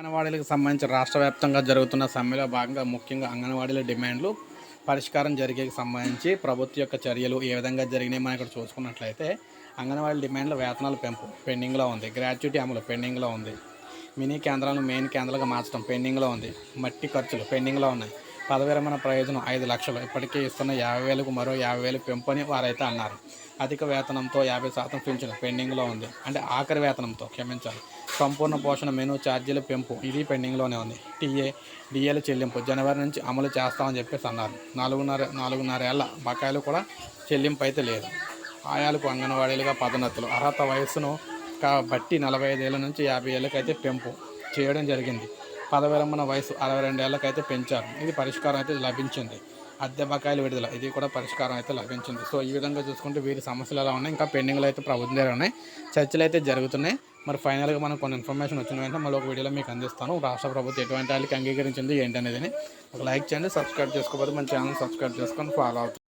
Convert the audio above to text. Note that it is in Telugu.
అంగన్వాడీలకు సంబంధించి రాష్ట్ర వ్యాప్తంగా జరుగుతున్న సమ్మెలో భాగంగా ముఖ్యంగా అంగన్వాడీల డిమాండ్లు పరిష్కారం జరిగేకి సంబంధించి ప్రభుత్వ యొక్క చర్యలు ఏ విధంగా జరిగినాయి మనం ఇక్కడ చూసుకున్నట్లయితే అంగన్వాడీ డిమాండ్ల వేతనాల పెంపు పెండింగ్లో ఉంది. గ్రాట్యుటీ అమలు పెండింగ్లో ఉంది. మినీ కేంద్రాలను మెయిన్ కేంద్రాలుగా మార్చడం పెండింగ్లో ఉంది. మట్టి ఖర్చులు పెండింగ్లో ఉన్నాయి. పదవిరమణ ప్రయోజనం ఐదు లక్షలు. ఇప్పటికే ఇస్తున్న యాభై వేలకు మరో యాభై వేలు పెంపు అని వారైతే అన్నారు. అధిక వేతనంతో యాభై శాతం పెంచిన పెండింగ్లో ఉంది. అంటే ఆఖరి వేతనంతో క్షమించాలి. సంపూర్ణ పోషణ మెనూ ఛార్జీల పెంపు. ఇది పెండింగ్లోనే ఉంది. టీఏ డిఏల చెల్లింపు. జనవరి నుంచి అమలు చేస్తామని చెప్పేసి అన్నారు. నాలుగున్నర నాలుగున్నర ఏళ్ళ బకాయిలు కూడా చెల్లింపు అయితే లేదు. ఆయాలకు అంగన్వాడీలుగా పదోన్నతులు. అర్హత వయస్సును బట్టి నలభై ఐదేళ్ళ నుంచి యాభై ఏళ్ళకైతే పెంపు చేయడం జరిగింది. పదవిరమణ వయసు అరవై రెండేళ్ళకైతే పెంచారు. ఇది పరిష్కారం అయితే లభించింది. అద్దె బకాయిలు విడుదల. ఇది కూడా పరిష్కారం అయితే లభించింది. సో ఈ విధంగా చూసుకుంటే వీరి సమస్యలు ఎలా ఉన్నాయి? ఇంకా పెండింగ్లు అయితే ప్రభుత్వం దగ్గర ఉన్నాయి. చర్చలు అయితే జరుగుతున్నాయి. మరి ఫైనల్గా మనం కొన్ని ఇన్ఫర్మేషన్ వచ్చిన వెంటనే మళ్ళీ ఒక వీడియోలో మీకు అందిస్తాను. రాష్ట్ర ప్రభుత్వం ఎటువంటి వాళ్ళకి అంగీకరించింది ఏంటనేది ఒక లైక్ చేయండి సబ్స్క్రైబ్ చేసుకోకపోతే మన ఛానల్ సబ్స్క్రైబ్ చేసుకొని ఫాలో అవుతుంది